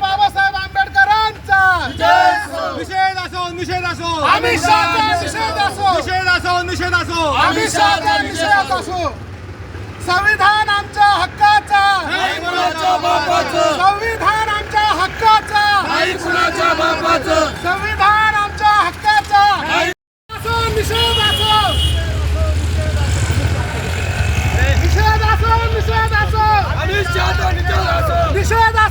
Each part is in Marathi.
बाबासाहेब आंबेडकरांचा. निषेध असो निषेध असो. निषेध असो. निषेध असो निषेध असो. निषेध असो. संविधान आमच्या हक्काचा. संविधान आमच्या हक्काचा. संविधान आमच्या हक्काचा. असो निषेध असो. निषेध असो निषेध असो. 你说的。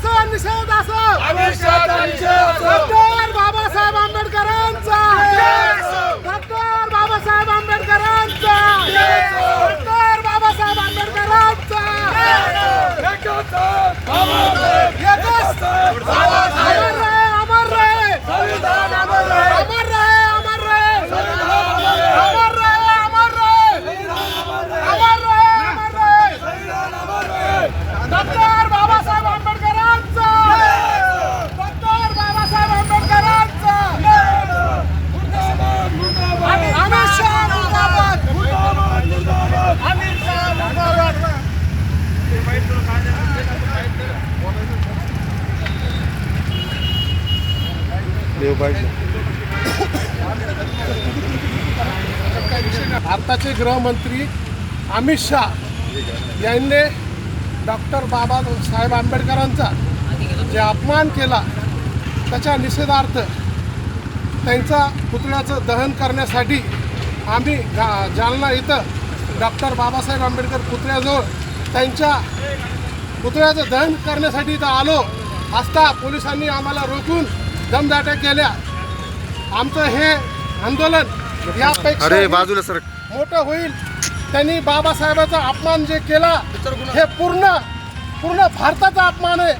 भारताचे गृहमंत्री अमित शाह यांनी डॉक्टर बाबासाहेब आंबेडकरांचा जे अपमान केला त्याच्या निषेधार्थ त्यांचा पुतळ्याचं दहन करण्यासाठी आम्ही गा जालना इथं डॉक्टर बाबासाहेब आंबेडकर पुतळ्याजवळ त्यांच्या पुतळ्याचं दहन करण्यासाठी इथं आलो. असता पोलिसांनी आम्हाला रोखून दमदाट्या केल्या. आमचं हे आंदोलन यापेक्षा अरे बाजूला सर. मोठं होईल. त्यांनी बाबासाहेबाचा अपमान जे केला हे पूर्ण पूर्ण भारताचा अपमान आहे.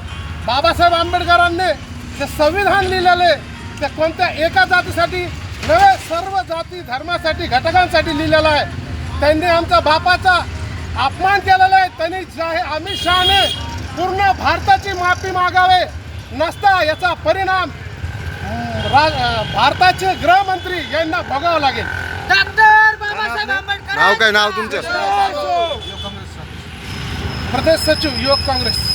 बाबासाहेब आंबेडकरांनी जे संविधान लिहिलेले ते कोणत्या एका जातीसाठी नव्हे सर्व जाती धर्मासाठी घटकांसाठी लिहिलेलं आहे. त्यांनी आमच्या बापाचा अपमान केलेला आहे. त्यांनी जाहीर अमित शहाने पूर्ण भारताची माफी मागावे. नसता याचा परिणाम अं, रा- अं, भारताचे गृहमंत्री यांना भोगावं लागेल. डॉक्टर बाबासाहेब आंबेडकर. नाव काय? नाव तुमचं? प्रदेश सचिव युवक काँग्रेस.